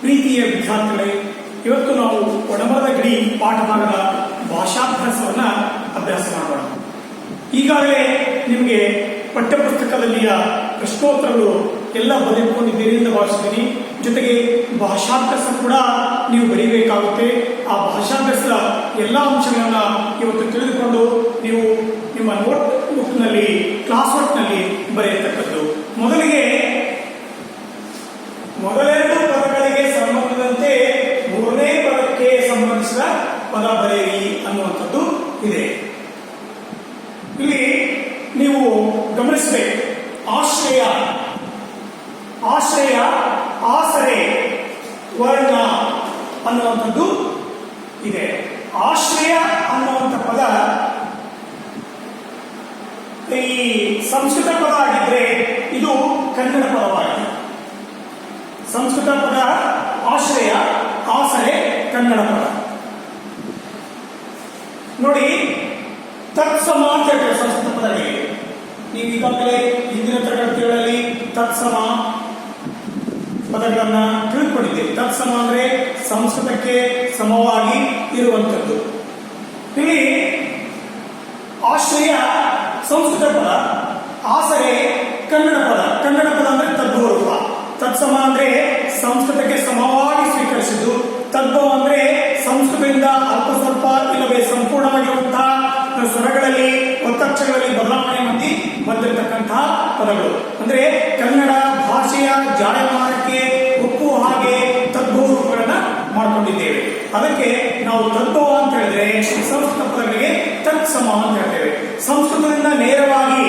ಪ್ರೀತಿಯ ವಿದ್ಯಾರ್ಥಿಗಳೇ, ಇವತ್ತು ನಾವು ಒಡಮರದ ಗಡಿ ಪಾಠಭಾಗದ ಭಾಷಾಭ್ಯಾಸವನ್ನ ಅಭ್ಯಾಸ ಮಾಡೋಣ. ಈಗಾಗಲೇ ನಿಮಗೆ ಪಠ್ಯಪುಸ್ತಕದಲ್ಲಿಯ ಪ್ರಶ್ನೋತ್ತರಗಳು ಎಲ್ಲ ಬರೆದುಕೊಂಡಿದ್ದೀರಿ ಎಂದು ಭಾವಿಸ್ತೀನಿ. ಜೊತೆಗೆ ಭಾಷಾಭ್ಯಾಸ ಕೂಡ ನೀವು ಬರೀಬೇಕಾಗುತ್ತೆ. ಆ ಭಾಷಾಭ್ಯಾಸದ ಎಲ್ಲ ಅಂಶಗಳನ್ನ ಇವತ್ತು ತಿಳಿದುಕೊಂಡು ನೀವು ನಿಮ್ಮ ನೋಟ್ ಬುಕ್ನಲ್ಲಿ ಕ್ಲಾಸ್ ವರ್ಕ್ನಲ್ಲಿ ಬರೆಯತಕ್ಕದ್ದು. ಮೊದಲಿಗೆ ಮೊದಲೆರಡು ಪದ ಬರೆಯಿರಿ ಅನ್ನುವಂಥದ್ದು ಇದೆ. ಇಲ್ಲಿ ನೀವು ಗಮನಿಸಬೇಕು. ಆಶ್ರಯ. ಆಶ್ರಯ, ಆಸರೆ, ವರ್ಣ ಅನ್ನುವಂಥದ್ದು ಇದೆ. ಆಶ್ರಯ ಅನ್ನುವಂಥ ಪದ ಈ ಸಂಸ್ಕೃತ ಪದ ಆಗಿದ್ರೆ ಇದು ಕನ್ನಡ ಪದವಾಗಿದೆ. ಸಂಸ್ಕೃತ ಪದ ಆಶ್ರಯ, ಆಸರೆ, ಕನ್ನಡ ಪದ. ನೋಡಿ, ತತ್ಸಮ ಅಂತ ಹೇಳ್ತಾರೆ ಸಂಸ್ಕೃತ ಪದಗಳಿಗೆ ನೀವು ಈಗಾಗಲೇ ಹಿಂದಿನ ತರಗತಿಗಳಲ್ಲಿ ತತ್ಸಮ ಪದಗಳನ್ನ ತಿಳ್ಕೊಂಡಿದ್ದೀರಿ. ತತ್ಸಮ ಅಂದ್ರೆ ಸಂಸ್ಕೃತಕ್ಕೆ ಸಮವಾಗಿ ಇರುವಂಥದ್ದು. ಇಲ್ಲಿ ಆಶ್ರಯ ಸಂಸ್ಕೃತ ಪದ, ಆಸರೆ ಕನ್ನಡ ಪದ. ಕನ್ನಡ ಪದ ಅಂದ್ರೆ ತದ್ಭವರೂಪ. ತತ್ಸಮ ಅಂದ್ರೆ ಸಂಸ್ಕೃತಕ್ಕೆ ಸಮವಾಗಿ ಸ್ವೀಕರಿಸಿದ್ದು. ತದ್ಭವ ಅಂದ್ರೆ ಸಂಸ್ಕೃತದಿಂದ ಅಲ್ಪ ಸ್ವಲ್ಪ ಇಲ್ಲವೇ ಸಂಪೂರ್ಣವಾಗಿರುವಂತಹ ಸ್ವರಗಳಲ್ಲಿ, ಒತ್ತಕ್ಷರಗಳಲ್ಲಿ ಬದಲಾವಣೆ ಮಾಡಿ ಬಂದಿರತಕ್ಕಂತಹ ಪದಗಳು. ಅಂದ್ರೆ ಕನ್ನಡ ಭಾಷೆಯ ಜಾಯಮಾನಕ್ಕೆ ಉಪ್ಪು ಹಾಗೆ ತದ್ಭವ ಮಾಡಿಕೊಂಡಿದ್ದೇವೆ. ಅದಕ್ಕೆ ನಾವು ತದ್ಭವ ಅಂತ ಹೇಳಿದ್ರೆ ಸಂಸ್ಕೃತ ಪದಗಳಿಗೆ ತತ್ಸಮ ಅಂತ ಹೇಳ್ತೇವೆ. ಸಂಸ್ಕೃತದಿಂದ ನೇರವಾಗಿ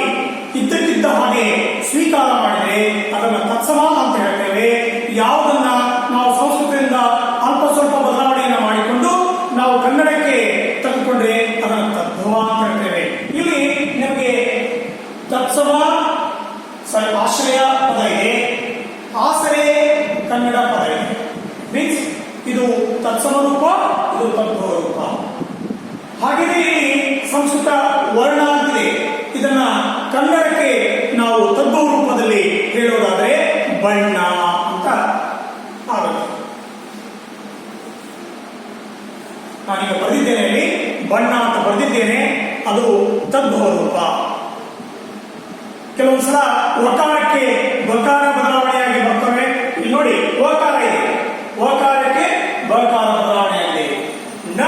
ಇದ್ದಕ್ಕಿದ್ದ ಹಾಗೆ ಸ್ವೀಕಾರ ಮಾಡಿದರೆ ಅದನ್ನು ತತ್ಸಮ ಅಂತ ಹೇಳ್ತೇವೆ. ಯಾವುದನ್ನ ತತ್ಸಮ ಸಾರಿ, ಆಶ್ರಯ ಪದ ಇದೆ ಆಸರೆ ಕನ್ನಡ ಪದ ಇದೆ ಮೀನ್ಸ್ ಇದು ತತ್ಸಮ ರೂಪ, ಇದು ತತ್ವ ರೂಪ. ಹಾಗೆಯೇ ಸಂಸ್ಕೃತ ವರ್ಣ ಅಂತಿದೆ. ಇದನ್ನ ಕನ್ನಡಕ್ಕೆ ನಾವು ತದ್ಭವ ರೂಪದಲ್ಲಿ ಹೇಳೋದಾದ್ರೆ ಬಣ್ಣ ಅಂತ ಆಗುತ್ತೆ. ನಾನೀಗ ಬರೆದಿದ್ದೇನೆ ಬಣ್ಣ ಅಂತ ಬರೆದಿದ್ದೇನೆ, ಅದು ತದ್ಭವ ರೂಪ. ಕೆಲವೊಂದ್ಸಲ ಒಕಾರಕ್ಕೆ ಬಕಾರ ಬದಲಾವಣೆಯಾಗಿ ಬರ್ತವೆ. ಇಲ್ಲಿ ನೋಡಿ ಓಕಾರ ಇದೆ. ಓಕಾರಕ್ಕೆ ಬಕಾರ ಬದಲಾವಣೆಯಾಗಿದೆ. ನ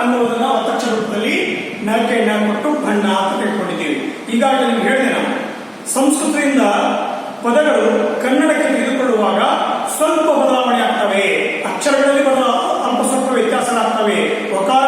ಅನ್ನುವುದನ್ನ ಅತಕ್ಷ ರೂಪದಲ್ಲಿ ನಕ್ಕೆ ನ ಕೊಟ್ಟು ಬಣ್ಣ ಅಂತ ತಿಳ್ಕೊಂಡಿದ್ದೀವಿ ಈಗಾಗಲೇ ನಿಮ್ಗೆ ಹೇಳಿದೆ ನಾವು ಸಂಸ್ಕೃತದಿಂದ ಪದಗಳು ಕನ್ನಡಕ್ಕೆ ತೆಗೆದುಕೊಳ್ಳುವಾಗ ಸ್ವಲ್ಪ ಬದಲಾವಣೆ ಆಗ್ತವೆ. ಅಕ್ಷರಗಳಲ್ಲಿ ಬದಲಾವ ಅಲ್ಪ ಸ್ವಲ್ಪ ವ್ಯತ್ಯಾಸಗಳಾಗ್ತವೆ. ಒಕಾರಗಳು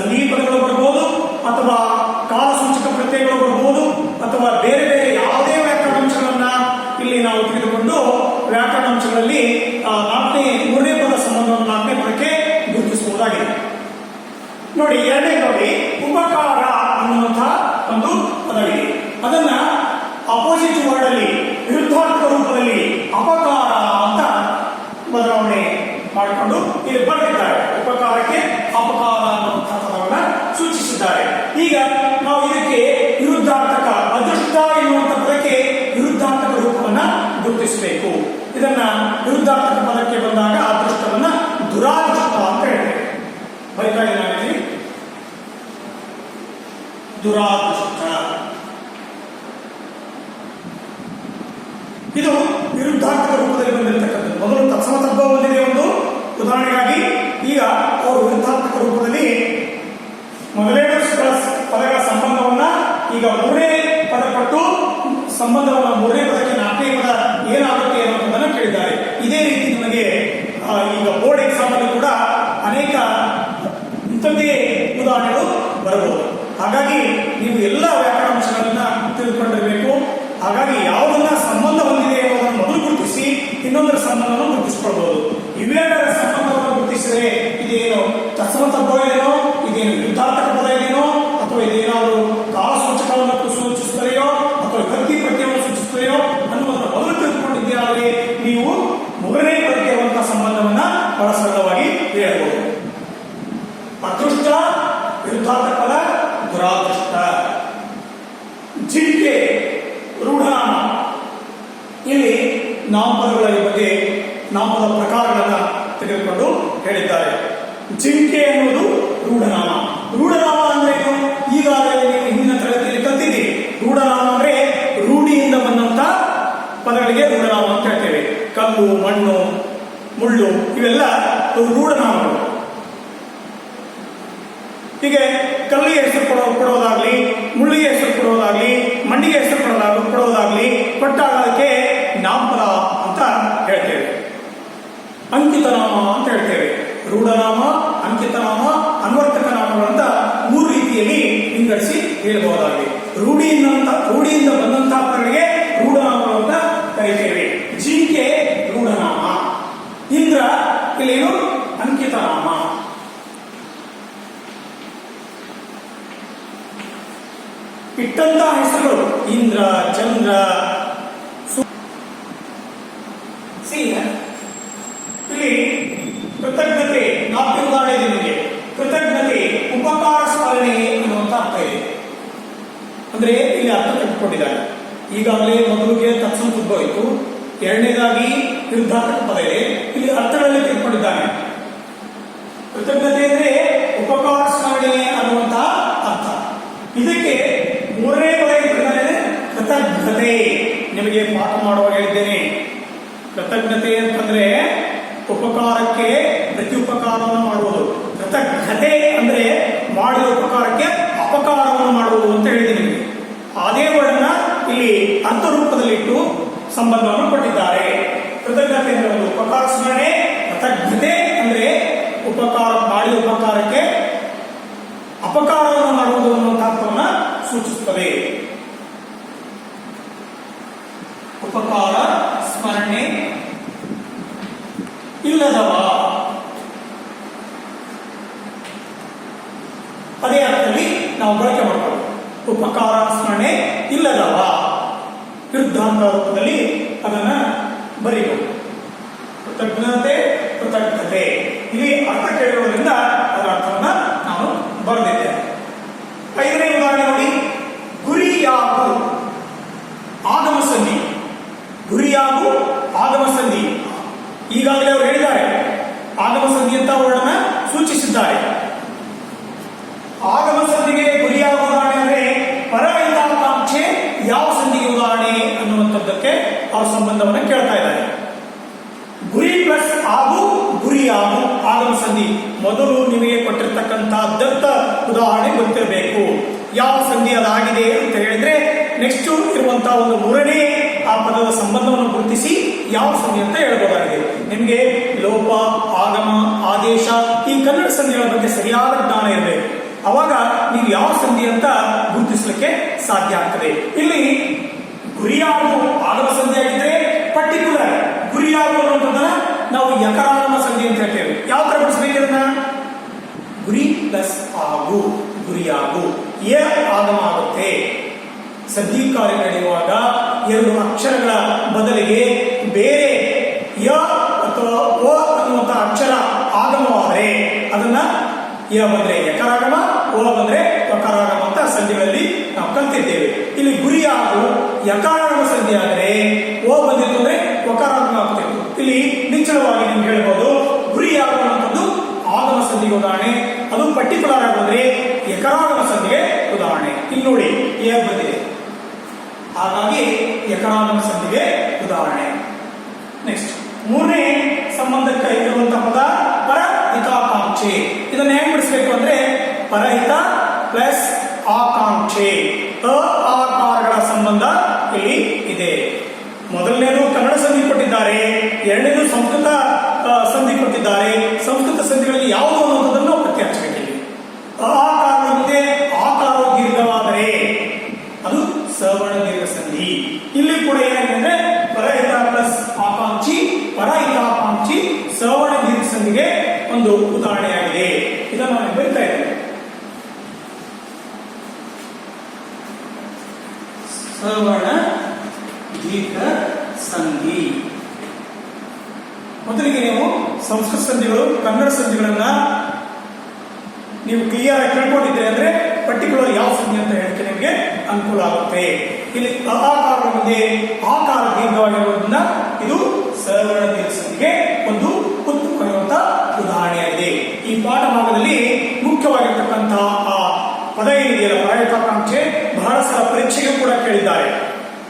ಸಂಧಿ ಪದಗಳು ಬರ್ಬೋದು ಅಥವಾ ಕಾಲಸೂಚಕ ಪ್ರತ್ಯಯಗಳು ಬರ್ಬೋದು ಅಥವಾ ಬೇರೆ ಬೇರೆ ಯಾವುದೇ ವ್ಯಾಕರಣಾಂಶಗಳನ್ನ ಇಲ್ಲಿ ನಾವು ತೆಗೆದುಕೊಂಡು ವ್ಯಾಕರಣಾಂಶಗಳಲ್ಲಿ ಆ, ನಾಲ್ಕನೇ ಮೂರನೇ ಪದ ಸಂಬಂಧವನ್ನು ನಾಲ್ಕನೇ ಪದಕ್ಕೆ ಗುರುತಿಸಬಹುದಾಗಿದೆ ನೋಡಿ ಎರಡನೇ ನೋಡಿ ಉಪಕಾರ ಅನ್ನುವಂತಹ ಒಂದು ಪದವಿದೆ ಅದನ್ನ ಅಪೋಸಿಟ್ ವರ್ಡ್ ಅಲ್ಲಿ ವಿರುದ್ಧಾರ್ಥಕ ರೂಪದಲ್ಲಿ ಅಪಕಾರ ಅಂತ ಬದಲಾವಣೆ ಮಾಡಿಕೊಂಡು ಇಲ್ಲಿ ಬರೆದಿದ್ದಾರೆ ಉಪಕಾರಕ್ಕೆ ಅಪಕಾರ ಅನ್ನುವಂತಹ ಪದವನ್ನ ಸೂಚಿಸಿದ್ದಾರೆ ಈಗ ನಾವು ಇದಕ್ಕೆ ವಿರುದ್ಧಾರ್ಥಕ ಅದೃಷ್ಟ ಎನ್ನುವಂತ ಪದಕ್ಕೆ ವಿರುದ್ಧಾರ್ಥಕ ರೂಪವನ್ನ ಗುರುತಿಸಬೇಕು ಇದನ್ನ ವಿರುದ್ಧಾರ್ಥಕ ಪದಕ್ಕೆ ಬಂದಾಗ ಅದೃಷ್ಟವನ್ನ ದುರಾದೃಷ್ಟ ಅಂತ ಹೇಳ್ತೇವೆ ಬರಿತಾ ಇದ್ದೀನಿ ನಾನಿಲ್ಲಿ. ದುರಾದೃಷ್ಟ ಇದು ವಿರುದ್ಧಾರ್ಥಕ ರೂಪದಲ್ಲಿ ಬಂದಿರತಕ್ಕಂಥದ್ದು. ಮೊದಲು ತತ್ಸಮ ಬಂದಿದೆ ಒಂದು. ಉದಾಹರಣೆಗಾಗಿ, ಈಗ ಅವರು ವಿರುದ್ಧಾರ್ಥಕ ರೂಪದಲ್ಲಿ ಮೊದಲೇನು ಪದಗಳ ಸಂಬಂಧವನ್ನ ಈಗ ಮೂರನೇ ಪದ ಕೊಟ್ಟು ಸಂಬಂಧವನ್ನ ಮೂರನೇ ಪದಕ್ಕೆ ನಾಲ್ಕನೇ ಪದ ಏನಾಗುತ್ತೆ ಅನ್ನೋದನ್ನು ಕೇಳಿದ್ದಾರೆ. ಇದೇ ರೀತಿ ನಿಮಗೆ ಈಗ ಬೋರ್ಡ್ ಎಕ್ಸಾಮ್ ಅಲ್ಲಿ ಕೂಡ ಅನೇಕ ಇಂಥದ್ದೇ ಉದಾಹರಣೆಗಳು ಬರಬಹುದು. ಹಾಗಾಗಿ ನೀವು ಎಲ್ಲ ವ್ಯಾಕರಣಾಂಶಗಳನ್ನ ತಿಳಿದುಕೊಂಡಿರಬೇಕು. ಹಾಗಾಗಿ ಯಾವುದನ್ನ ಸಂಬಂಧ ಹೊಂದಿದೆ ಎಂಬುದನ್ನು ಮೊದಲು ಗುರುತಿಸಿ, ಇನ್ನೊಂದರ ಸಂಬಂಧವನ್ನು ಗುರುತಿಸಿಕೊಳ್ಬಹುದು ಇವೆರಡರ ಸಂಬಂಧವನ್ನು ಗುರುತಿಸಿದರೆ ಇದೇನು? ತತ್ಸವಂತ ಬೋಧನೆ ಮುಳ್ಳು, ಇವೆಲ್ಲ ರೂಢನಾಮಗಳು ಹೀಗೆ ಕಲ್ಲಿಗೆ ಹೆಸರು ಕೊಡೋ ಕೊಡೋದಾಗ್ಲಿ, ಮುಳ್ಳಿಗೆ ಹೆಸರು ಕೊಡೋದಾಗ್ಲಿ, ಮಣ್ಣಿಗೆ ಹೆಸರು ಕೊಡೋದಾಗ ಕೊಡೋದಾಗ್ಲಿ ಕೊಟ್ಟಾಗ ಅದಕ್ಕೆ ನಾಮಪದ ಅಂತ ಹೇಳ್ತೇವೆ. ಅಂಕಿತನಾಮ ಅಂತ ಹೇಳ್ತೇವೆ. ರೂಢನಾಮ, ಅಂಕಿತನಾಮ ಅನ್ವರ್ತಕ ನಾಮಗಳಂತ ಮೂರು ರೀತಿಯಲ್ಲಿ ವಿಂಗಡಿಸಿ ಹೇಳಬಹುದಾಗಿದೆ ರೂಢಿಯಿಂದ ರೂಢಿಯಿಂದ ಬಂದಂತಹ ಪದಗಳಿಗೆ ರೂಢನಾಮಗಳು ಅಂತ ಕರಿತೇವೆ ಜಿಂಕೆ ರೂಢನಾಮ ಇಂದ್ರ ಇಲ್ಲೇನು ಅಂಕಿತನಾಮ ಇಟ್ಟಂತಹ ಹೆಸರುಗಳು ಇಂದ್ರ, ಚಂದ್ರ ಇಲ್ಲಿ ಕೃತಜ್ಞತೆ ನಾಲ್ಕು ಉದಾಹರಣೆ ನಿಮಗೆ. ಕೃತಜ್ಞತೆ ಉಪಕಾರ ಸ್ಮರಣೆ ಅನ್ನುವಂತ ಅರ್ಥ ಇದೆ. ಅಂದ್ರೆ ಇಲ್ಲಿ ಅರ್ಥ ಕಟ್ಟಿಕೊಂಡಿದ್ದಾರೆ ಈಗಾಗಲೇ ಮೊದಲಿಗೆ ತತ್ಸಮ ತುಂಬಿತು ಎರಡನೇದಾಗಿ ನಿರ್ಧಾರಕ ಪದ ಇದೆ. ಇಲ್ಲಿ ಅರ್ಥಗಳಲ್ಲಿ ತಿಳ್ಕೊಂಡಿದ್ದಾನೆ. ಕೃತಜ್ಞತೆ ಅಂದ್ರೆ ಉಪಕಾರ ಸ್ಮರಣೆ ಅನ್ನುವಂತಹ ಅರ್ಥ. ಇದಕ್ಕೆ ಮೂರನೇ ಪದ ಇಟ್ಟಿದ್ದಾರೆ ಕೃತಜ್ಞತೆ ನಿಮಗೆ ಪಾಠ ಮಾಡುವಾಗ ಹೇಳಿದ್ದೇನೆ. ಕೃತಜ್ಞತೆ ಅಂತಂದ್ರೆ ಉಪಕಾರಕ್ಕೆ ಪ್ರತಿ ಉಪಕಾರವನ್ನು ಮಾಡುವುದು ಕೃತಜ್ಞತೆ ಅಂದ್ರೆ ಮಾಡಿದ ಉಪಕಾರಕ್ಕೆ ಅಪಕಾರವನ್ನು ಮಾಡುವುದು ಅಂತ ಹೇಳಿದ್ದೀನಿ ಅದೇ ವರ್ಣ ಇಲ್ಲಿ ಅಂತರೂಪದಲ್ಲಿಟ್ಟು ಸಂಬಂಧವನ್ನು ಕೊಟ್ಟಿದ್ದಾರೆ. ಕೃತಜ್ಞತೆ ಅಂದ್ರೆ ಒಂದು ಉಪಕಾರ ಸ್ಮರಣೆ, ಕೃತಜ್ಞತೆ ಅಂದ್ರೆ ಉಪಕಾರ, ಮಾಡಿದ ಉಪಕಾರಕ್ಕೆ ಅಪಕಾರವನ್ನು ಮಾಡುವುದು ಅನ್ನುವಂಥ ಸೂಚಿಸುತ್ತದೆ. ಉಪಕಾರ, ಸ್ಮರಣೆ, ಇಲ್ಲದವ. ಅದೇ ಅರ್ಥದಲ್ಲಿ ನಾವು ಬಳಕೆ ಮಾಡ್ಕೊಳ್ಳೋದು. ಉಪಕಾರ, ಸ್ಮರಣೆ, ಇಲ್ಲದವ. ವಿರುದ್ಧಾಂತ ರೂಪದಲ್ಲಿ ಅದನ್ನ ಬರೀಬಹುದು ಕೃತಜ್ಞತೆ ಕೃತಜ್ಞತೆ. ಇಲ್ಲಿ ಅರ್ಥ ಕೇಳಿರೋದ್ರಿಂದ ಅದರ ಅರ್ಥವನ್ನ ನಾವು ಬರೆದಿದ್ದೇವೆ ಐದನೇ ಉದಾಹರಣೆ ನೋಡಿ. ಗುರಿ ಆಗಮ ಸಂಧಿ ಗುರಿಯಾಗು ಆಗಮ ಸಂಧಿ ಈಗಾಗಲೇ ಅವರು ಹೇಳಿದ್ದಾರೆ. ಆಗಮ ಸಂಧಿ ಅಂತ ಅವರನ್ನ ಸೂಚಿಸಿದ್ದಾರೆ. ಆಗಮ ಸಂಧಿಗೆ ಗುರಿಯಾಗುವ ಉದಾಹರಣೆ ಅಂದ್ರೆ ಪರಹಿತಾಕಾಂಕ್ಷೆ ಯಾವ ಸಂಧಿಗೆ ಉದಾಹರಣೆ ಅನ್ನುವಂಥದ್ದಕ್ಕೆ ಅವರ ಸಂಬಂಧವನ್ನು ಕೇಳ್ತಾ ಇದ್ದಾರೆ. ಗುರಿ ಪ್ಲಸ್ ಆಗು, ಗುರಿ ಆಗು ಆಗಮ ಸಂಧಿ ಮೊದಲು ನಿಮಗೆ ಕೊಟ್ಟಿರ್ತಕ್ಕಂತಹ ದತ್ತ ಉದಾಹರಣೆ ಗೊತ್ತಿರಬೇಕು. ಯಾವ ಸಂಧಿ ಅದಾಗಿದೆ ಅಂತ ಹೇಳಿದ್ರೆ ನೆಕ್ಸ್ಟ್ ಇರುವಂತಹ ಒಂದು ಮೂರನೇ ಆ ಪದದ ಸಂಬಂಧವನ್ನು ಗುರುತಿಸಿ ಯಾವ ಸಂಧಿ ಅಂತ ಹೇಳಬಹುದಾಗಿದೆ ನಿಮಗೆ ಲೋಪ, ಆಗಮ, ಆದೇಶ ಈ ಕನ್ನಡ ಸಂಧಿಗಳ ಬಗ್ಗೆ ಸರಿಯಾದ ಜ್ಞಾನ ಇರಬೇಕು. ಅವಾಗ ನೀವು ಯಾವ ಸಂಧಿ ಅಂತ ಗುರುತಿಸಲಿಕ್ಕೆ ಸಾಧ್ಯ ಆಗ್ತದೆ. ಇಲ್ಲಿ ಗುರಿಯಾಗುವ ಆಗಮ ಸಂಧಿ ಆಗಿದ್ರೆ ಪರ್ಟಿಕ್ಯುಲರ್ ಗುರಿಯಾಗು ನಾವು ಯಕರಾಗಮ ಸಂಧಿ ಅಂತ ಹೇಳ್ತೇವೆ. ಯಾವ ತರ ಬಿಡಿಸ್ಬೇಕು ಗುರಿ ಪ್ಲಸ್ ಆಗು, ಗುರಿಯಾಗು. ಏ ಆಗಮ ಆಗುತ್ತೆ? ಸಂಧಿ ಕಾರ್ಯ ನಡೆಯುವಾಗ ಎರಡು ಅಕ್ಷರಗಳ ಬದಲಿಗೆ ಬೇರೆ ಯ ಅಥವಾ ಓ ಅನ್ನುವಂಥ ಅಕ್ಷರ ಆಗಮವಾದರೆ ಅದನ್ನ ಯ ಬಂದ್ರೆ ಯಕರಾಗಮ ಓ ಬಂದ್ರೆ ಒಕರಾಗಮ ಅಂತ ಸಂಧಿಗಳಲ್ಲಿ ನಾವು ಕಲ್ತಿದ್ದೇವೆ. ಇಲ್ಲಿ ಗುರಿಯಾಗು ಯಕಾರಾಗಮ ಸಂಧಿ ಆದರೆ ಓ ಬಂದಿತ್ತು ಅಂದ್ರೆ ವಕಾರಾಗಮ ಆಗ್ತಿತ್ತು ಇಲ್ಲಿ ನಿಚ್ಚಳವಾಗಿ ನಿಮ್ಗೆ ಹೇಳ್ಬೋದು, ಗುರಿ ಯಾವುದು ಆಗಮ ಸಂಧಿಗೆ ಉದಾಹರಣೆ. ಅದು ಪರ್ಟಿಕ್ಯುಲರ್ ಆಗಿ ಬಂದ್ರೆ ಯಕರಾಗಮ ಸಂಧಿಗೆ ಉದಾಹರಣೆ. ಇಲ್ಲಿ ನೋಡಿ ಏ ಬಂದಿದೆ. ಹಾಗಾಗಿ ಯಕರಾಗಮ ಸಂಧಿಗೆ ಉದಾಹರಣೆ. ನೆಕ್ಸ್ಟ್ ಮೂರನೇ ಸಂಬಂಧಕ್ಕೆ ಇರುವಂತಹ ಪದ ಪರ ಹಿತಾಕಾಂಕ್ಷೆ ಇದನ್ನ ಹೆಂಗ್ ಬಿಡಿಸ್ಬೇಕು ಅಂದ್ರೆ ಪರಹಿತ ಪ್ಲಸ್ ಆಕಾಂಕ್ಷೆ. ಅ ಸಂಬಂಧ ಇಲ್ಲಿ ಇದೆ. ಮೊದಲನೇದು ಕನ್ನಡ ಸಂಧಿ ಕೊಟ್ಟಿದ್ದಾರೆ. ಎರಡನೇದು ಸಂಸ್ಕೃತ ಸಂಧಿ ಕೊಟ್ಟಿದ್ದಾರೆ. ಸಂಸ್ಕೃತ ಸಂಧಿಗಳಲ್ಲಿ ಯಾವುದು ಅನ್ನೋದನ್ನು ಪತ್ತೆ ಹಚ್ಚಬೇಕಿಲ್ಲಿ ಅ ಆಕಾರ ದೀರ್ಘವಾದರೆ ಅದು ಸವರ್ಣ ಇಲ್ಲಿ ಕೂಡ ಏನಾಗಿದೆ? ಪರಹಿತ ಪ್ಲಸ್ ಆಕಾಂಕ್ಷಿ ಪರಹಿತ ಆಕಾಂಕ್ಷಿ ಸವರ್ಣ ದೀರ್ಘ ಸಂಧಿಗೆ ಒಂದು ಉದಾಹರಣೆಯಾಗಿದೆ. ಇದನ್ನು ನಾನು ಬರೀತಾ ಇದ್ದೇನೆ. ಸವರ್ಣ ದೀರ್ಘ ಸಂಧಿ ಮೊದಲಿಗೆ ನೀವು ಸಂಸ್ಕೃತ ಸಂಧಿಗಳು, ಕನ್ನಡ ಸಂಧಿಗಳನ್ನ ನೀವು ಕ್ಲಿಯರ್ ಆಗಿ ತಿಳ್ಕೊಂಡಿದ್ರೆ ಅಂದ್ರೆ ಪರ್ಟಿಕ್ಯುಲರ್ ಯಾವ ಸಂಧಿ ಅಂತ ಹೇಳಕ್ಕೆ ನಿಮಗೆ ಅನುಕೂಲ ಆಗುತ್ತೆ. ಇಲ್ಲಿ ಆಕಾರ ಮುಂದೆ ಆಕಾರ ದೀರ್ಘವಾಗಿರುವುದರಿಂದ ಇದು ಸರಳ ದೀರ್ಘ ಸಂಧಿಗೆ ಒಂದು ಉತ್ತಮವಾಗಿರುವಂತಹ ಉದಾಹರಣೆಯಾಗಿದೆ. ಈ ಪಾಠ ಭಾಗದಲ್ಲಿ ಮುಖ್ಯವಾಗಿರ್ತಕ್ಕಂತಹ ಆ ಪದ ಏನಿದೆಯಲ್ಲ ಪರಾಯಿತಾಕಾಂಕ್ಷೆ ಬಹಳ ಸಲ ಪರೀಕ್ಷೆಗೆ ಕೂಡ ಕೇಳಿದ್ದಾರೆ.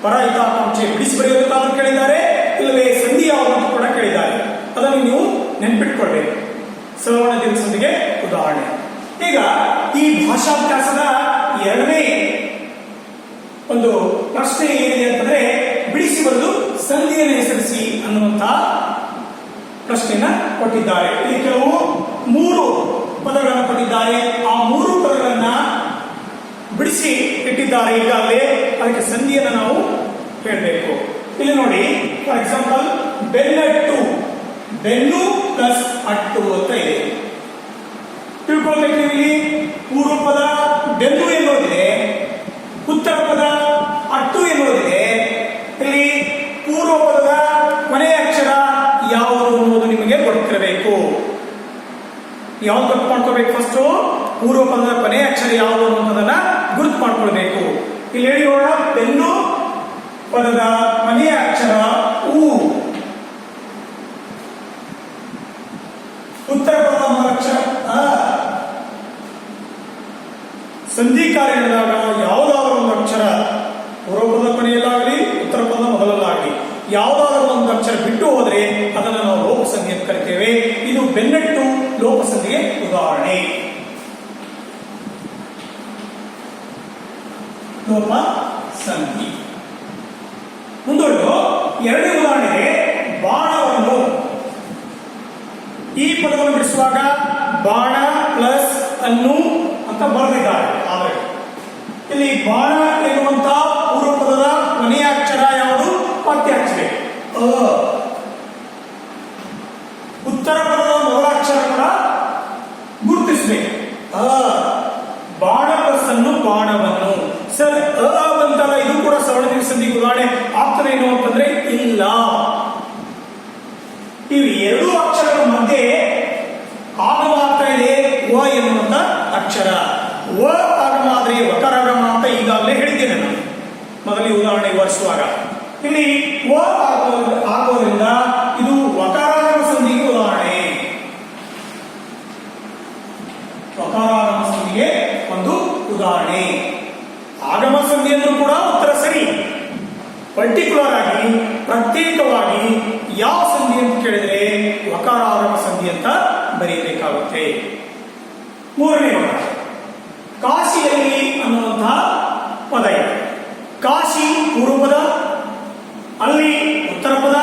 ಪರಾಯಿತಾಕಾಂಕ್ಷೆ ಬಿಡಿಸಿ ಬರೆಯೋದಕ್ಕಾದ್ರೂ ಕೇಳಿದ್ದಾರೆ, ಇಲ್ಲವೇ ಸಂಧಿ ಯಾವುದು ಅಂತ ಕೂಡ ಕೇಳಿದ್ದಾರೆ. ಅದನ್ನು ನೀವು ನೆನ್ಪಿಟ್ಕೊಳ್ಬೇಕು. ಸರ್ವಣ ದಿವಸದಿಗೆ ಉದಾಹರಣೆ. ಈಗ ಈ ಭಾಷಾಭ್ಯಾಸದ ಎರಡನೇ ಒಂದು ಪ್ರಶ್ನೆ ಏನಿದೆ ಅಂತಂದ್ರೆ, ಬಿಡಿಸಿ ಬಂದು ಸಂಧಿಯನ್ನು ಹೆಸರಿಸಿ ಅನ್ನುವಂತಹ ಪ್ರಶ್ನೆಯನ್ನ ಕೊಟ್ಟಿದ್ದಾರೆ. ಇಲ್ಲಿ ಕೆಲವು ಮೂರು ಪದಗಳನ್ನು ಕೊಟ್ಟಿದ್ದಾರೆ. ಆ ಮೂರು ಪದಗಳನ್ನ ಬಿಡಿಸಿ ಇಟ್ಟಿದ್ದಾರೆ. ಈಗಾಗಲೇ ಅದಕ್ಕೆ ಸಂಧಿಯನ್ನು ನಾವು ಹೇಳಬೇಕು. ಇಲ್ಲಿ ನೋಡಿ ಫಾರ್ ಎಕ್ಸಾಂಪಲ್ ಬೆನ್ನಟ್ಟು. ಬೆನ್ನು ಪ್ಲಸ್ ಅಟ್ಟು ಅಂತ ಇದೆ. ತಿಳ್ಕೊಳ್ಬೇಕು ಇಲ್ಲಿ. ಪೂರ್ವ ಪದ ಬೆನ್ನು ಎನ್ನುವುದಿದೆ ಉತ್ತರ ಪದ ಅಟ್ಟು ಎನ್ನುವುದಿದೆ ಇಲ್ಲಿ ಪೂರ್ವ ಪದದ ಕೊನೆಯ ಅಕ್ಷರ ಯಾವುದು ಅನ್ನುವುದು ನಿಮಗೆ ಗೊತ್ತಿರಬೇಕು ಯಾವ್ದು ಗೊತ್ತು ಮಾಡ್ಕೋಬೇಕು ಫಸ್ಟ್ ಪೂರ್ವ ಪದದ ಕೊನೆಯ ಅಕ್ಷರ ಯಾವುದು ಅನ್ನೋದನ್ನ ಗುರುತು ಮಾಡ್ಕೊಳ್ಬೇಕು ಇಲ್ಲಿ ಹೇಳಿ ನೋಡೋಣ, ಬೆನ್ನು ಪದದ ಕೊನೆಯ ಅಕ್ಷರ ಊ. ಉತ್ತರ ಪದದ ಅಕ್ಷರ ಅ ಸಂಧಿ ಕಾರ್ಯ ನಡೆದಾಗ ಯಾವುದಾದ್ರೂ ಒಂದು ಅಕ್ಷರ ಪೂರ್ವಪದ ಕೊನೆಯಲ್ಲಾಗಲಿ, ಉತ್ತರ ಪದ ಮೊದಲಲ್ಲಾಗಲಿ, ಯಾವುದಾದ್ರೂ ಒಂದು ಅಕ್ಷರ ಬಿಟ್ಟು ಹೋದ್ರೆ ಅದನ್ನು ನಾವು ಲೋಪಸಂಧಿ ಅಂತ ಕರಿತೇವೆ ಇದು ಬೆನ್ನಟ್ಟು ಲೋಪಸಂಧಿಗೆ ಉದಾಹರಣೆ. ಲೋಪ ಸಂಧಿ ಮುಂದುವರೆದು ಎರಡನೇ ಉದಾಹರಣೆಗೆ ಬಾಣವನ್ನು. ಈ ಪದವನ್ನು ಬಿಡಿಸುವಾಗ ಬಾಣ ಪ್ಲಸ್ ಅನ್ನು ಅಂತ ಬರೆದಿದ್ದಾರೆ. ಆದರೆ ಇಲ್ಲಿ ಬಾಣ ಎನ್ನುವಂತ ಪೂರ್ವ ಪದದ ಕೊನೆಯ ಅಕ್ಷರ ಯಾವುದು ಪತ್ಯ ಅಕ್ಷರ ಅ ಉತ್ತರ ಪದದ ಮೊದಲ ಅಕ್ಷರ ಕೂಡ ಗುರುತಿಸಬೇಕು ಅ ಬಾಣ ಪ್ಲಸ್ ಅನ್ನು ಬಾಣವನ್ನು ಸರ್ ಅ ಬಂತಲ್ಲ ಇದು ಕೂಡ ಸವರ್ಣ ಸಂಧಿ ಉದಾಹರಣೆ ಆಗ್ತದೆ ಏನು ಅಂತಂದ್ರೆ ಇಲ್ಲ. ಇವು ಎರಡು ಅಕ್ಷರಗಳ ಮಧ್ಯೆ ಆಗಮ ಆಗ್ತಾ ಇದೆ. ವ ಎನ್ನುವಂತ ಅಕ್ಷರ. ವ ಆಗಮ ಆದ್ರೆ ವಕರಾಗಮ ಅಂತ ಈಗಾಗಲೇ ಹೇಳಿದ್ದೇನೆ ನಾನು. ಮೊದಲೇ ಉದಾಹರಣೆ ವಿವರಿಸುವಾಗ ಇಲ್ಲಿ ವ ಆಗೋ- ಆಗೋದ್ರಿಂದ ಇದು ವಕಾರಾಗಮ ಸಂಧಿಗೆ ಉದಾಹರಣೆ ವಕಾರಾಗಮ ಸಂಧಿಗೆ ಒಂದು ಉದಾಹರಣೆ ಆಗಮ ಸಂಧಿ ಅಂದ್ರೂ ಕೂಡ ಉತ್ತರ ಸರಿ ಪರ್ಟಿಕ್ಯುಲರ್ ಆಗಿ, ಪ್ರತ್ಯೇಕವಾಗಿ ಯಾವ ಸಂಧಿ ಅಂತ ಕೇಳಿದ್ರೆ ಆರಂಭ ಸಂಧಿ ಅಂತ ಬರೆಯಬೇಕಾಗುತ್ತೆ ಮೂರನೇ ಪದ. ಕಾಶಿಯಲ್ಲಿ ಅನ್ನುವಂತಹ ಪದ ಇದೆ. ಕಾಶಿ ಪೂರ್ವ ಪದ ಅಲ್ಲಿ ಉತ್ತರ ಪದ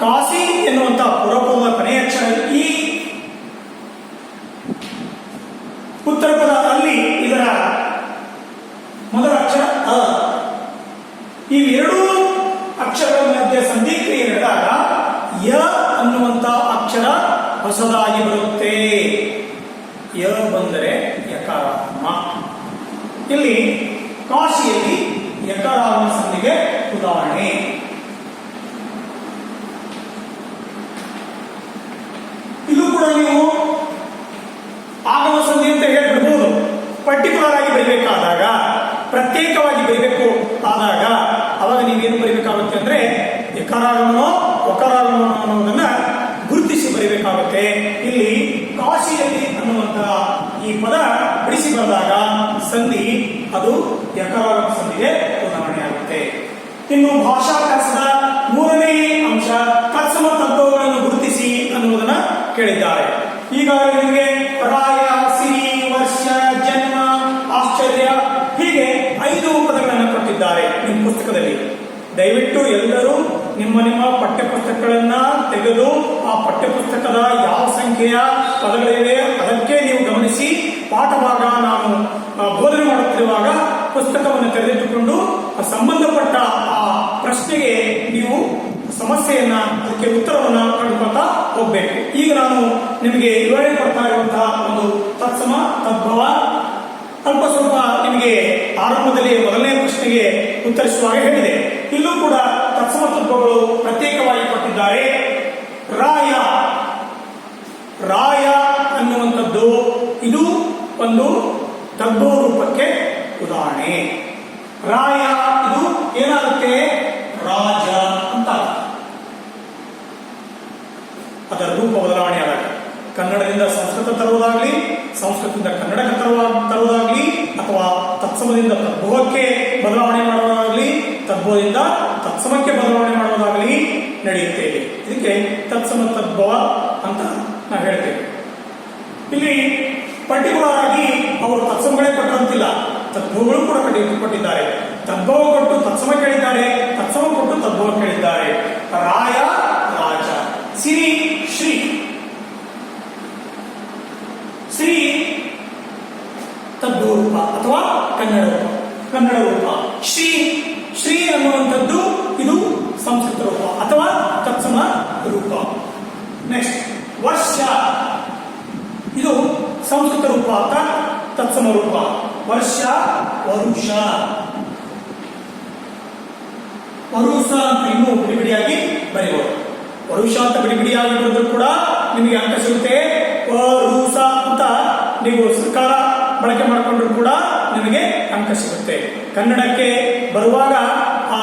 ಕಾಶಿ ಎನ್ನುವಂತಹ ಪೂರ್ವ ಪದದ ಕೊನೆಯ ಅಕ್ಷರ ಈ ಉತ್ತರ ಪದ ಅಲ್ಲಿ ಇದರ ಮೊದಲ ಅಕ್ಷರ ಅ ಇವೆರಡೂ ಅಕ್ಷರಗಳ ಮಧ್ಯೆ ಸಂಧಿ ಕ್ರಿಯೆ ನಡೆದಾಗ ಯ ಅನ್ನುವಂತ ಅಕ್ಷರ ಹೊಸದಾಗಿ ಬರುತ್ತೆ. ಯ ಬಂದರೆ ಯಕಾರ ಇಲ್ಲಿ ಕಾಶಿಯಲ್ಲಿ ಯಕಾರಾಮ ಸಂಧಿಗೆ ಉದಾಹರಣೆ. ಇದು ಕೂಡ ನೀವು ಆಗಮ ಸಂಧಿ ಅಂತ ಹೇಳ್ಬಿಡ್ಬೋದು. ಪರ್ಟಿಕ್ಯುಲರ್ ಆಗಿ ಬರೀಬೇಕಾದಾಗ, ಪ್ರತ್ಯೇಕವಾಗಿ ಬರೀಬೇಕು ಆದಾಗ, ಅವಾಗ ನೀವೇನು ಬರೀಬೇಕಾಗುತ್ತೆ ಅಂದ್ರೆ ಯಕಾರಾಗಮನೋ ಒಕಾರಾಗಮನೋ ಅನ್ನೋದನ್ನ ಬರೀಬೇಕಾಗುತ್ತೆ ಇಲ್ಲಿ ಕಾಶಿಯಲ್ಲಿ ಅನ್ನುವಂತಹ ಈ ಪದ ಬಿಡಿಸಿ ಬಂದಾಗ ಸಂಧಿ, ಅದು ಯಕಾರಾಗಮ ಸಂಧಿಗೆ ಆಗುತ್ತೆ. ಇನ್ನು ಭಾಷಾಭ್ಯಾಸದ ಮೂರನೇ ಅಂಶ ತತ್ಸಮ ತತ್ವಗಳನ್ನು ಗುರುತಿಸಿ ಅನ್ನುವುದನ್ನ ಕೇಳಿದ್ದಾರೆ. ಈಗ ನಿಮಗೆ ರಾಯ ಸಿರಿ, ವರ್ಷ, ಜನ್ಮ, ಆಶ್ಚರ್ಯ ಹೀಗೆ ಐದು ಪದಗಳನ್ನು ಕೊಟ್ಟಿದ್ದಾರೆ ನಿಮ್ಮ ಪುಸ್ತಕದಲ್ಲಿ. ದಯವಿಟ್ಟು ಎಲ್ಲರೂ ನಿಮ್ಮ ನಿಮ್ಮ ಪಠ್ಯಪುಸ್ತಕಗಳನ್ನ ತೆಗೆದು ಆ ಪಠ್ಯಪುಸ್ತಕದ ಯಾವ ಸಂಖ್ಯೆಯ ಪದಗಳಿವೆ ಅದಕ್ಕೆ ನೀವು ಗಮನಿಸಿ ಪಾಠವಾಗ ನಾನು ಬೋಧನೆ ಮಾಡುತ್ತಿರುವಾಗ ಪುಸ್ತಕವನ್ನು ತೆರೆದಿಟ್ಟುಕೊಂಡು ಸಂಬಂಧಪಟ್ಟ ಆ ಪ್ರಶ್ನೆಗೆ ನೀವು ಸಮಸ್ಯೆಯನ್ನ, ಅದಕ್ಕೆ ಉತ್ತರವನ್ನ ಕಂಡುಕೊಳ್ತಾ ಹೋಗ್ಬೇಕು. ಈಗ ನಾನು ನಿಮಗೆ ವಿವರಣೆ ಕೊಡ್ತಾ ಇರುವಂತಹ ಒಂದು ತತ್ಸಮ, ತದ್ಭವ. ಅಲ್ಪ ಸ್ವಲ್ಪ ನಿಮಗೆ ಆರಂಭದಲ್ಲಿ ಮೊದಲನೇ ಪ್ರಶ್ನೆಗೆ ಉತ್ತರಿಸುವಾಗ ಹೇಳಿದೆ. ಇಲ್ಲೂ ಕೂಡ ತತ್ಸಮ ತತ್ವಗಳು ಪ್ರತ್ಯೇಕವಾಗಿ ಕೊಟ್ಟಿದ್ದಾರೆ. ರಾಯ. ರಾಯ ಅನ್ನುವಂಥದ್ದು ಇದು ಒಂದು ರೂಪಕ್ಕೆ ಉದಾಹರಣೆ. ರಾಯ ಇದು ಏನಾಗುತ್ತೆ? ರಾಜ ಅಂತ ಅದರ ರೂಪ ಬದಲಾವಣೆ ಆಗುತ್ತೆ ಕನ್ನಡದಿಂದ ಸಂಸ್ಕೃತ ತರುವುದಾಗಲಿ, ಸಂಸ್ಕೃತದಿಂದ ಕನ್ನಡಕ್ಕೆ ತರುವ ತರುವುದಾಗಲಿ, ಅಥವಾ ತತ್ಸಮದಿಂದ ತದ್ಭವಕ್ಕೆ ಬದಲಾವಣೆ ಮಾಡುವುದಾಗಲಿ ತದ್ಭವದಿಂದ ತತ್ಸಮಕ್ಕೆ ಬದಲಾವಣೆ ಮಾಡುವುದಾಗಲಿ ನಡೆಯುತ್ತೆ ಇದಕ್ಕೆ ತತ್ಸಮ ತದ್ಭವ ಅಂತ ನಾವು ಹೇಳ್ತೇವೆ. ಇಲ್ಲಿ ಪರ್ಟಿಕ್ಯುಲರ್ ಆಗಿ ಅವರು ತತ್ಸಮಗಳೇ ಕೊಟ್ಟಂತಿಲ್ಲ. ತದ್ಭವಗಳು ಕೂಡ ಕಟ್ಟಿ ಕೊಟ್ಟಿದ್ದಾರೆ. ತದ್ಭವ ಕೊಟ್ಟು ತತ್ಸಮ ಕೇಳಿದ್ದಾರೆ, ತತ್ಸಮ ಕೊಟ್ಟು ತದ್ಭವ ಕೇಳಿದ್ದಾರೆ. ರಾಯ, ರಾಜ. ಸಿರಿ ಶ್ರೀ. ಶ್ರೀ ತದ್ಭವ ರೂಪ ಅಥವಾ ಕನ್ನಡ ರೂಪ. ಕನ್ನಡ ರೂಪ ಶ್ರೀ ಶ್ರೀ ಅನ್ನುವಂಥದ್ದು ಇದು ಸಂಸ್ಕೃತ ರೂಪ ಅಥವಾ ತತ್ಸಮ ರೂಪ ನೆಕ್ಸ್ಟ್ ವರ್ಷ ಇದು ಸಂಸ್ಕೃತ ರೂಪ ಅಂತ ತತ್ಸಮ ರೂಪ. ವರ್ಷ, ವರುಷ. ವರುಷ ಅಂತ ಇನ್ನೂ ಬಿಡಿ ಬಿಡಿಯಾಗಿ ಬರೆಯಬಹುದು. ವರುಷ ಅಂತ ಬಿಡಿಬಿಡಿಯಾಗಿ ಬರೆದ್ರು ಕೂಡ ನಿಮಗೆ ಅಂಕ ಸಿಗುತ್ತೆ. ವರುಷ ಅಂತ ನೀವು ಸರ್ಕಾರ ಬಳಕೆ ಮಾಡಿಕೊಂಡ್ರು ಕೂಡ ನಿಮಗೆ ಅಂಕ ಸಿಗುತ್ತೆ. ಕನ್ನಡಕ್ಕೆ ಬರುವಾಗ ಆ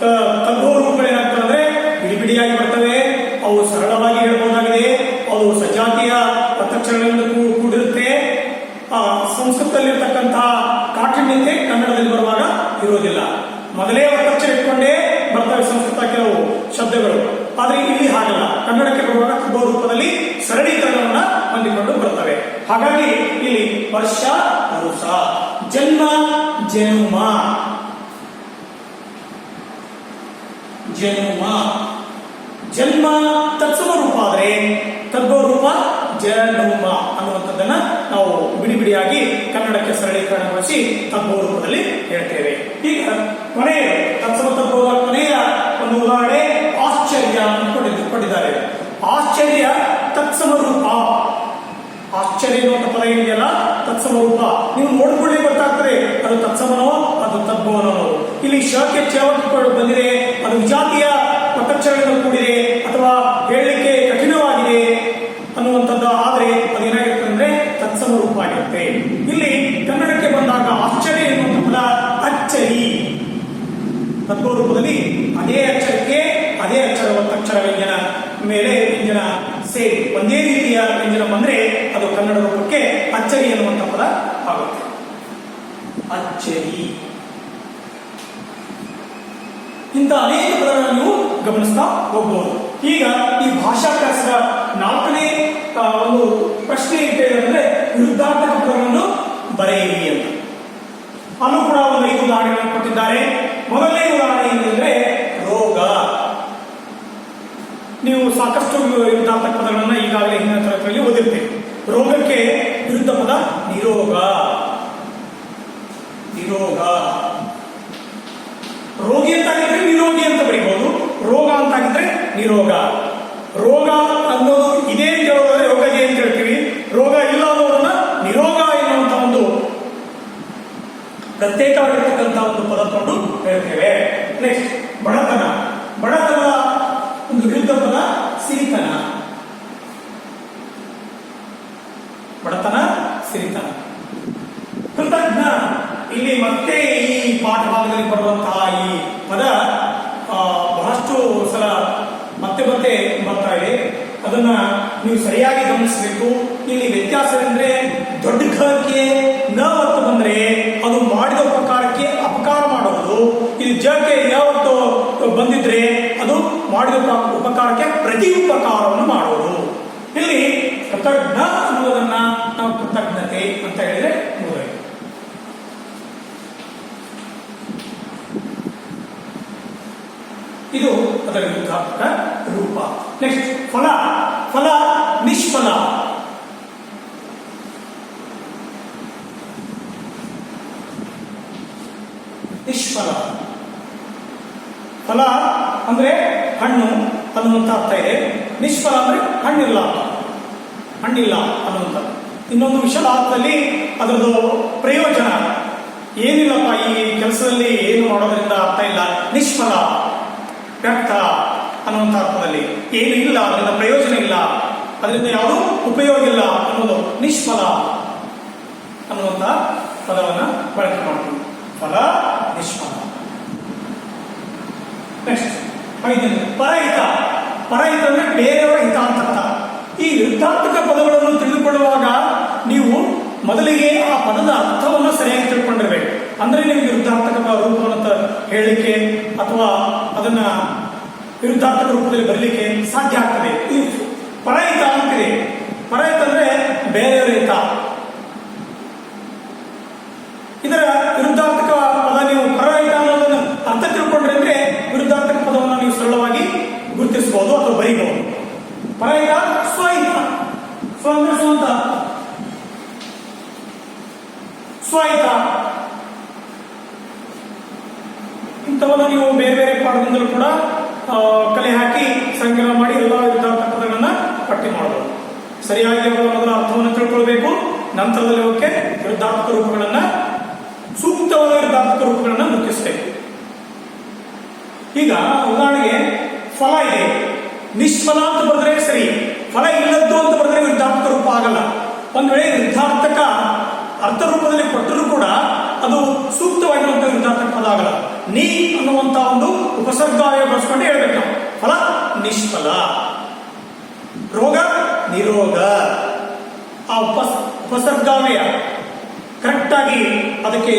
ತಗೋ ತದ್ಭವ ರೂಪಗಳೇನಾಗ್ತವೆ ಅಂದ್ರೆ ಬಿಡಿ ಬಿಡಿಯಾಗಿ ಬರ್ತವೆ. ಅವು ಸರಳವಾಗಿ ಹೇಳ್ಬೋದಾಗಿದೆ. ಅವು ಸಜಾತಿಯ ಒತ್ತಕ್ಷರಗಳಿಂದ ಕೂ- ಕೂಡಿರುತ್ತೆ. ಆ, ಸಂಸ್ಕೃತದಲ್ಲಿರ್ತಕ್ಕಂತಹ ಕಾಠಿಣ್ಯತೆ ಕನ್ನಡದಲ್ಲಿ ಬರುವಾಗ ಇರೋದಿಲ್ಲ ಮೊದಲೇ ಒತ್ತಕ್ಷರ ಇಟ್ಕೊಂಡೇ ಬರ್ತವೆ ಸಂಸ್ಕೃತ ಕೆಲವು ಶಬ್ದಗಳು. ಆದರೆ ಇಲ್ಲಿ ಹಾಗಲ್ಲ. ಕನ್ನಡಕ್ಕೆ ಬರುವಾಗ ತದ್ಭವ ರೂಪದಲ್ಲಿ ಸರಳೀಕರಣವನ್ನ ಹೊಂದಿಕೊಂಡು ಬರ್ತವೆ. ಹಾಗಾಗಿ ಇಲ್ಲಿ ವರ್ಷ, ವರುಷ, ಜನ್ಮ ಜನ್ಮ. ಜನ್ಮ. ಜನ್ಮ ತತ್ಸವ ರೂಪ ಆದರೆ ತದ್ಭವ ರೂಪ ಜನುಮ ಅನ್ನುವಂಥದ್ದನ್ನ ನಾವು ಬಿಡಿ ಬಿಡಿಯಾಗಿ ಕನ್ನಡಕ್ಕೆ ಸರಳೀಕರಣಗೊಳಿಸಿ ತದ್ಭವ ರೂಪದಲ್ಲಿ ಹೇಳ್ತೇವೆ. ಈಗ ಕೊನೆಯ ತತ್ಸವ ತದ್ಭವ ಕೊನೆಯ ಒಂದು ಉದಾಹರಣೆ ಆಶ್ಚರ್ಯ ಅಂತ ಕೊಟ್ಟಿದ್ದು ಕೊಟ್ಟಿದ್ದಾರೆ. ಆಶ್ಚರ್ಯ ತತ್ಸಮ ರೂಪ. ಆಶ್ಚರ್ಯ ಅನ್ನುವಂಥ ಪದ ಏನಿದೆಯಲ್ಲ? ತತ್ಸಮ ರೂಪ. ನೀವು ನೋಡ್ಕೊಳ್ಳಿ ಗೊತ್ತಾಗ್ತದೆ. ಅದು ತತ್ಸಮನೋ, ಅದು ತದ್ಭವನೋ ಇಲ್ಲಿ ಶಕ್ಕೆ ಚೇವಟ್ಟು ಬಂದಿದೆ. ಅದು ವಿಜಾತಿಯ ಒತ್ತಕ್ಷರಗಳಿಂದ ಕೂಡಿದೆ. ಅಥವಾ ಹೇಳಲಿಕ್ಕೆ ಕಠಿಣವಾಗಿದೆ ತತ್ಸಮ ರೂಪ ಆಗಿರುತ್ತೆ ಇಲ್ಲಿ ಕನ್ನಡಕ್ಕೆ ಬಂದಾಗ ಆಶ್ಚರ್ಯ ಎನ್ನುವಂಥ ಪದ, ಅಚ್ಚರಿ. ತತ್ವರೂಪದಲ್ಲಿ ಅದೇ ಅಕ್ಷರಕ್ಕೆ ಅದೇ ಅಕ್ಷರ ಒತ್ತಕ್ಷರ ವ್ಯಂಜನ ಮೇಲೆ ವ್ಯಂಜನ ಸೇರಿ. ಒಂದೇ ರೀತಿಯ ವ್ಯಂಜನ ಬಂದ್ರೆ ಅದು ಕನ್ನಡ ರೂಪಕ್ಕೆ ಅಚ್ಚರಿ ಎನ್ನುವಂಥ ಪದ ಆಗುತ್ತೆ. ಅಚ್ಚರಿ. ಇಂಥ ಅನೇಕ ಪದಗಳನ್ನು ನೀವು ಗಮನಿಸ್ತಾ ಹೋಗಬಹುದು ಈಗ ಈ ಭಾಷಾಭ್ಯಾಸದ ನಾಲ್ಕನೇ ಒಂದು ಪ್ರಶ್ನೆ ವಿರುದ್ಧಾರ್ಥಕ ಪದವನ್ನು ಬರೆಯಿರಿ ಅಂತ. ಅಲ್ಲೂ ಕೂಡ ಒಂದು ಐದು ಉದಾಹರಣೆಗಳನ್ನು ಕೊಟ್ಟಿದ್ದಾರೆ. ಮೊದಲನೇ ಉದಾಹರಣೆ ಏನಂದ್ರೆ ರೋಗ. ನೀವು ಸಾಕಷ್ಟು ವಿರುದ್ಧಾರ್ಥಕ ಪದಗಳನ್ನ ಈಗಾಗಲೇ ಹಿಂದಿನ ತರಗತಿಯಲ್ಲಿ ಓದಿರ್ತೀವಿ ರೋಗಕ್ಕೆ ವಿರುದ್ಧ ಪದ ನಿರೋಗ. ನಿರೋಗ. ರೋಗಿ ಅಂತಾಗಿದ್ರೆ ನಿರೋಗಿ ಅಂತ ಬರೀಬಹುದು. ರೋಗ ಅಂತಾಗಿದ್ರೆ ನಿರೋಗ. ರೋಗ ಅನ್ನೋದು ಇದೆ ಅಂತ ಹೇಳೋದಾದ್ರೆ ರೋಗ ಇದೆ ಅಂತ ಹೇಳ್ತೀವಿ ರೋಗ ಇಲ್ಲ ಅನ್ನೋದನ್ನ ನಿರೋಗ ಎನ್ನುವಂತ ಒಂದು ಪ್ರತ್ಯೇಕವಾಗಿರ್ತಕ್ಕಂಥ ಒಂದು ಪದ ಕೊಂಡು ಹೇಳ್ತೇವೆ ನೆಕ್ಸ್ಟ್ ಬಡತನ ಬಡತನ ಒಂದು ವಿರುದ್ಧ ಪದ ಸಿರಿತನ ಬಡತನ ಸಿರಿತನ ಕೃತಜ್ಞ ಇಲ್ಲಿ ಮತ್ತೆ ಈ ಪಾಠ ಭಾಗದಲ್ಲಿ ಬರುವಂತಹ ಈ ಪದ ಆ, ಬಹಳಷ್ಟು ಸಲ ಮತ್ತೆ ಮತ್ತೆ ಬರ್ತಾ ಇದೆ ಅದನ್ನ ನೀವು ಸರಿಯಾಗಿ ಗಮನಿಸಬೇಕು ಇಲ್ಲಿ ವ್ಯತ್ಯಾಸವೆಂದ್ರೆ ದೊಡ್ಡ ಘಕ್ಕೆ ನ ಒತ್ತು ಬಂದ್ರೆ ಅದು ಮಾಡಿದ ಉಪಕಾರಕ್ಕೆ ಅಪಕಾರ ಮಾಡುವುದು ಇಲ್ಲಿ ಜಕ್ಕೆ ಯಾವತ್ತು ಬಂದಿದ್ರೆ ಅದು ಮಾಡಿದ ಉಪ- ಉಪಕಾರಕ್ಕೆ ಪ್ರತಿ ಉಪಕಾರವನ್ನು ಮಾಡುವುದು ಇಲ್ಲಿ ಕೃತಜ್ಞ ಅನ್ನೋದನ್ನ ನಾವು ಕೃತಜ್ಞತೆ ಅಂತ ಹೇಳಿದ್ರೆ ಮೂರೈದು. ಇದು ಅದರ ವಿರುದ್ಧಾತ್ಮಕ ರೂಪ. ನೆಕ್ಸ್ಟ್ ಫಲ. ಫಲ ನಿಷ್ಫಲ. ನಿಷ್ಫಲ. ಫಲ ಅಂದ್ರೆ ಹಣ್ಣು ಅನ್ನುವಂತ ಅರ್ಥ ಇದೆ. ನಿಷ್ಫಲ ಅಂದ್ರೆ ಹಣ್ಣಿಲ್ಲ. ಹಣ್ಣಿಲ್ಲ ಅನ್ನುವಂಥದ್ದು. ಇನ್ನೊಂದು ವಿಶಾಲಾರ್ಥದಲ್ಲಿ ಅದರದ್ದು ಪ್ರಯೋಜನ. ಏನಿಲ್ಲಪ್ಪ, ಈ ಕೆಲಸದಲ್ಲಿ ಏನು ಮಾಡೋದ್ರಿಂದ ಅರ್ಥ ಇಲ್ಲ. ನಿಷ್ಫಲ, ವ್ಯರ್ಥ ಅನ್ನುವಂಥ ಅರ್ಥದಲ್ಲಿ. ಏನು ಇಲ್ಲ, ಅದರಿಂದ ಪ್ರಯೋಜನ ಇಲ್ಲ. ಅದರಿಂದ ಯಾವುದೂ ಉಪಯೋಗ ಇಲ್ಲ ಅನ್ನೋದು ನಿಷ್ಫಲ ಅನ್ನುವಂಥ ಪದವನ್ನು ಬಳಕೆ ಮಾಡ್ತೀವಿ ಫಲ, ನಿಷ್ಫಲ. ನೆಕ್ಸ್ಟ್ ಪರಹಿತ. ಪರಹಿತ ಅಂದ್ರೆ ಬೇರೆಯವರ ಅರ್ಥ. ಈ ವಿರುದ್ಧಾರ್ಥಕ ಪದಗಳನ್ನು ತಿಳಿದುಕೊಳ್ಳುವಾಗ ನೀವು ಮೊದಲಿಗೆ ಆ ಪದದ ಅರ್ಥವನ್ನು ಸರಿಯಾಗಿ ತಿಳ್ಕೊಂಡಿರ್ಬೇಕು. ಅಂದ್ರೆ ನಿಮಗೆ ವಿರುದ್ಧಾರ್ಥಕ ರೂಪವನ್ನು ಹೇಳಲಿಕ್ಕೆ ಅಥವಾ ಅದನ್ನ ವಿರುದ್ಧಾರ್ಥಕ ರೂಪದಲ್ಲಿ ಬರಲಿಕ್ಕೆ ಸಾಧ್ಯ ಆಗ್ತದೆ. ಇದು ಪರಹಿತ ಅಂತಿದೆ. ಪರಹಿತ ಅಂದ್ರೆ ಬೇರೆಯವರ ಹಿತ. ಇದರ ವಿರುದ್ಧಾರ್ಥಕ ಪದ ನೀವು ಪರಹಿತ ಅನ್ನೋದನ್ನು ಅರ್ಥ ತಿಳ್ಕೊಂಡ್ರೆ ಅಂದ್ರೆ ವಿರುದ್ಧಾರ್ಥಕ ಪದವನ್ನು ನೀವು ಸರಳವಾಗಿ ಗುರುತಿಸಬಹುದು ಅಥವಾ ಬರೀಬಹುದು. ಪರಹಿತ ಸ್ವಹಿತ ಸ್ವ ಅಂದ್ರೆ ಸ್ವಂತ ಸ್ವಹಿತ ಇಂಥವನ್ನು ನೀವು ಬೇರೆ ಬೇರೆ ಪಾಠದಿಂದಲೂ ಕೂಡ ಕಲೆ ಹಾಕಿ ಸಂಕಲನ ಮಾಡಿ ಎಲ್ಲ ವಿರುದ್ಧಾರ್ಥಕ ಪದಗಳನ್ನ ಪಟ್ಟಿ ಮಾಡಬಹುದು ಸರಿಯಾಗಿ ಅವರ ಮೊದಲ ಅರ್ಥವನ್ನು ತಿಳ್ಕೊಳ್ಬೇಕು. ನಂತರದಲ್ಲಿ ಅವಕ್ಕೆ ವಿರುದ್ಧಾತ್ಮಕ ರೂಪಗಳನ್ನ, ಸೂಕ್ತವಾದ ವಿರುದ್ಧಾತ್ಮಕ ರೂಪಗಳನ್ನ ಮುಖ್ಯಿಸಬೇಕು ಈಗ ಉದಾಹರಣೆಗೆ, ಫಲ ಇದೆ. ನಿಷ್ಫಲ ಅಂತ ಬರೆದ್ರೆ ಸರಿ, ಫಲ ಇಲ್ಲದ್ದು ಅಂತ ಬರೆದ್ರೆ ವಿರುದ್ಧಾರ್ಥಕ ರೂಪ ಆಗಲ್ಲ. ಒಂದು ವೇಳೆ ವೃದ್ಧಾರ್ಥಕ ಅರ್ಥ ರೂಪದಲ್ಲಿ ಕೊಟ್ಟರೂ ಕೂಡ ಅದು ಸೂಕ್ತವಾಗಿರುವಂತಹ ವೃದ್ಧಾರ್ಥಕ ಪದ ಆಗಲ್ಲ. ನೀ ಅನ್ನುವಂತ ಒಂದು ಉಪಸರ್ಗಾಯ ಬಳಸ್ಕೊಂಡು ಹೇಳ್ಬೇಕು ಫಲ ನಿಷ್ಫಲ. ರೋಗ ನಿರೋಗ. ಆ ಉಪಸ್ ಉಪಸರ್ಗಾವಯ ಕರೆಕ್ಟ್ ಆಗಿ ಅದಕ್ಕೆ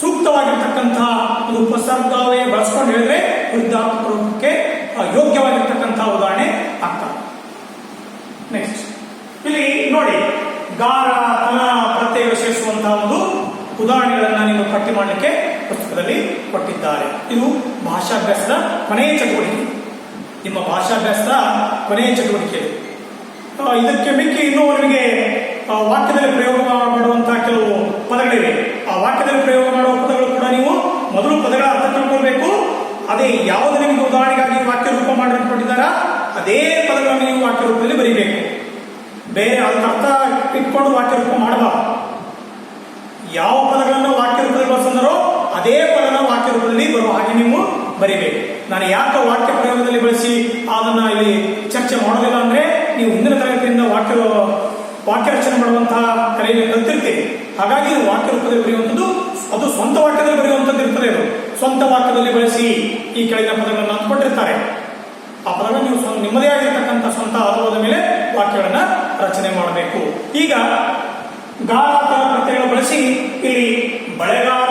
ಸೂಕ್ತವಾಗಿರ್ತಕ್ಕಂತಹ ಒಂದು ಉಪಸರ್ಗಾವಯ ಬಳಸ್ಕೊಂಡು ಹೇಳಿದ್ರೆ ವಿರುದ್ಧಾರ್ಥಕ ಯೋಗ್ಯವಾಗಿರ್ತಕ್ಕಂತಹ ಉದಾಹರಣೆ ಆಗ್ತದೆ ನೆಕ್ಸ್ಟ್ ಇಲ್ಲಿ ನೋಡಿ ಗಾರ ತನ, ಪ್ರತ್ಯಯ ವಿಶೇಷಿಸುವಂತಹ ಒಂದು ಉದಾಹರಣೆಗಳನ್ನು ನೀವು ಪಟ್ಟಿ ಮಾಡಲಿಕ್ಕೆ ಪುಸ್ತಕದಲ್ಲಿ ಕೊಟ್ಟಿದ್ದಾರೆ. ಇದು ಭಾಷಾಭ್ಯಾಸದ ಕೊನೆಯ ಚಟುವಟಿಕೆ. ನಿಮ್ಮ ಭಾಷಾಭ್ಯಾಸದ ಕೊನೆಯ ಚಟುವಟಿಕೆ ಇದು. ಇದಕ್ಕೆ ಮಿಕ್ಕಿ ಇನ್ನೂ ನಿಮಗೆ ವಾಕ್ಯದಲ್ಲಿ ಪ್ರಯೋಗ ಮಾಡುವಂತಹ ಕೆಲವು ಪದಗಳಿವೆ. ಆ ವಾಕ್ಯದಲ್ಲಿ ಪ್ರಯೋಗ ಮಾಡುವ ಪದಗಳು ಕೂಡ ನೀವು ಮೊದಲು ಪದಗಳ ಅರ್ಥ ಅದೇ ಯಾವುದು ನಿಮಗೆ ಉದಾಹರಣೆಗಾಗಿ ವಾಕ್ಯ ರೂಪ ಮಾಡಿಟ್ಕೊಂಡಿದ್ದಾರ ಅದೇ ಪದಗಳನ್ನು ನೀವು ವಾಕ್ಯ ರೂಪದಲ್ಲಿ ಬರೀಬೇಕು. ಬೇರೆ ಅದನ್ನ ಅರ್ಥ ಇಟ್ಕೊಂಡು ವಾಕ್ಯ ರೂಪ ಮಾಡಬಾರದು. ಯಾವ ಪದಗಳನ್ನು ವಾಕ್ಯ ರೂಪದಲ್ಲಿ ಬಳಸಿದರೋ ಅದೇ ಪದನ ವಾಕ್ಯ ರೂಪದಲ್ಲಿ ಬರುವ ಹಾಗೆ ನೀವು ಬರಿಬೇಕು. ನಾನು ಯಾಕೆ ವಾಕ್ಯ ಪ್ರಯೋಗದಲ್ಲಿ ಬಳಸಿ ಅದನ್ನ ಇಲ್ಲಿ ಚರ್ಚೆ ಮಾಡೋದಿಲ್ಲ ಅಂದ್ರೆ ನೀವು ಹಿಂದಿನ ತರಗತಿಯಿಂದ ವಾಕ್ಯ ವಾಕ್ಯ ರಚನೆ ಮಾಡುವಂತಹ ಕಲೆಯನ್ನು ಕಲ್ತಿರ್ತೀರಿ. ಹಾಗಾಗಿ ವಾಕ್ಯ ರೂಪದಲ್ಲಿ ಬರೆಯುವಂಥದ್ದು, ಅದು ಸ್ವಂತ ವಾಕ್ಯದಲ್ಲಿ ಬರೆಯುವಂಥದ್ದು ಇರ್ತದೆ ಅದು. ಸ್ವಂತ ವಾಕ್ಯದಲ್ಲಿ ಬಳಸಿ ಈ ಕೆಳಗಿನ ಪದಗಳನ್ನು ಅಂದುಕೊಟ್ಟಿರ್ತಾರೆ ಆ ಪದಗಳನ್ನು ನೀವು ನಿಮ್ಮದೇ ಆಗಿರ್ತಕ್ಕಂಥ ಸ್ವಂತ ಆಧಾರದ ಮೇಲೆ ವಾಕ್ಯಗಳನ್ನ ರಚನೆ ಮಾಡಬೇಕು. ಈಗ ಗಾಳ ಪ್ರತ್ಯಯಗಳು ಬಳಸಿ ಇಲ್ಲಿ ಬಳೆಗಾರ